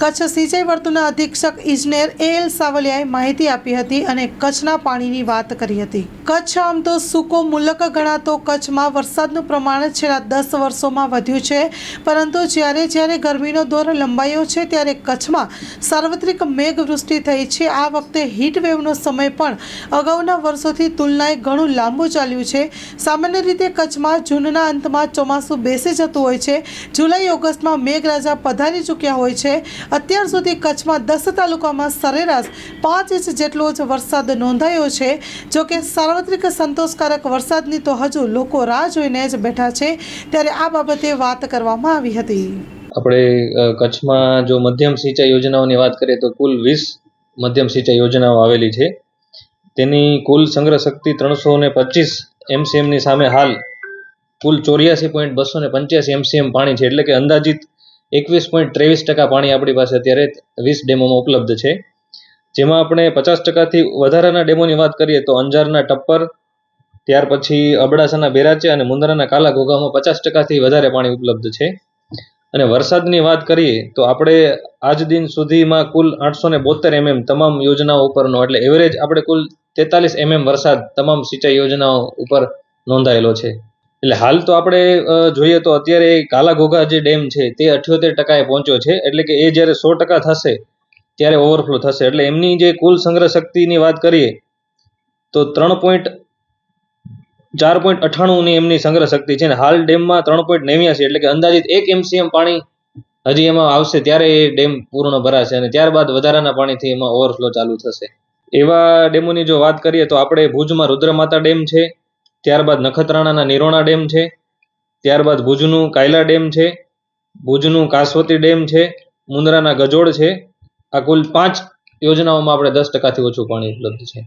કચ્છ સિંચાઈ વર્તુળના અધિક્ષક ઇજનેર એ એલ સાવલિયાએ માહિતી આપી હતી અને કચ્છના પાણીની વાત કરી હતી. કચ્છ આમ તો સૂકો મુલક ગણાતો કચ્છમાં વરસાદનું પ્રમાણ છેલ્લા દસ વર્ષોમાં વધ્યું છે. પરંતુ જ્યારે જ્યારે ગરમીનો દોર લંબાયો છે, ત્યારે કચ્છમાં સાર્વત્રિક મેઘવૃષ્ટિ થઈ છે. આ વખતે હીટ વેવનો સમય પણ અગાઉના વર્ષોથી તુલનાએ ઘણું લાંબુ ચાલ્યું છે. સામાન્ય રીતે કચ્છમાં જૂનના અંતમાં ચોમાસું બેસી જતું હોય છે. જુલાઈ ઓગસ્ટમાં મેઘરાજા પધારી ચૂક્યા હોય છે. અત્યાર સુધી કચ્છમાં દસ તાલુકામાં સરેરાશ પાંચ ઇંચ જેટલો જ વરસાદ નોંધાયો છે. જો કે સાર્વત્રિક સંતોષકારક વરસાદની તો હજુ લોકો રાહ જોઈને જ બેઠા છે. ત્યારે આ બાબતે વાત કરવામાં આવી હતી. આપણે કચ્છમાં જો મધ્યમ સિંચાઈ યોજનાઓની વાત કરીએ તો કુલ વીસ મધ્યમ સિંચાઈ યોજનાઓ આવેલી છે. તેની કુલ સંગ્રહ શક્તિ ત્રણસો ને પચીસ એમસીએમની સામે હાલ કુલ ચોર્યાસી પોઈન્ટ બસો ને પંચ્યાસી એમસીએમ પાણી છે. એટલે કે અંદાજિત એકવીસ પોઈન્ટ ત્રેવીસ ટકા પાણી આપણી પાસે અત્યારે વીસ ડેમોમાં ઉપલબ્ધ છે. જેમાં આપણે પચાસ ટકાથી વધારાના ડેમોની વાત કરીએ તો અંજારના ટપ્પર, ત્યાર પછી અબડાસાના બેરાચે અને મુંદરાના કાલા ઘોઘામાં પચાસ ટકાથી વધારે પાણી ઉપલબ્ધ છે. અને વરસાદની વાત કરીએ તો આપણે આજ દિન સુધીમાં કુલ આઠસો ને બોતેર એમએમ તમામ યોજનાઓ ઉપરનો, એટલે એવરેજ આપણે કુલ તેતાલીસ એમએમ વરસાદ તમામ સિંચાઈ યોજનાઓ ઉપર નોંધાયેલો છે. એટલે હાલ તો આપણે જોઈએ તો અત્યારે કાલાઘોઘા જે ડેમ છે તે અઠ્યોતેર ટકાએ પહોંચ્યો છે. એટલે કે એ જ્યારે સો ટકા થશે, ત્યારે ઓવરફ્લો થશે. એટલે એમની જે કુલ સંગ્રહ શક્તિની વાત કરીએ, તો ત્રણ પોઈન્ટ, ચાર પોઈન્ટ અઠ્ઠાણુંની એમની સંગ્રહ શક્તિ છે. અને હાલ ડેમમાં ત્રણ પોઈન્ટ નેવ્યાસી, એટલે કે અંદાજિત એક એમસીએમ પાણી હજી એમાં આવશે ત્યારે એ ડેમ પૂર્ણ ભરાશે અને ત્યારબાદ વધારાના પાણીથી એમાં ઓવરફ્લો ચાલુ થશે. એવા ડેમોની જો વાત કરીએ તો આપણે ભુજમાં રુદ્રમાતા ડેમ છે. ત્યારબાદ નખત્રાણાના નિરોણા ડેમ છે. ત્યારબાદ ભુજનું કાયલા ડેમ છે. ભુજનું કાસવતી ડેમ છે. મુંદ્રાના ગજોડ છે. આ કુલ પાંચ યોજનાઓમાં આપણે દસ ટકાથી ઓછું પાણી ઉપલબ્ધ છે.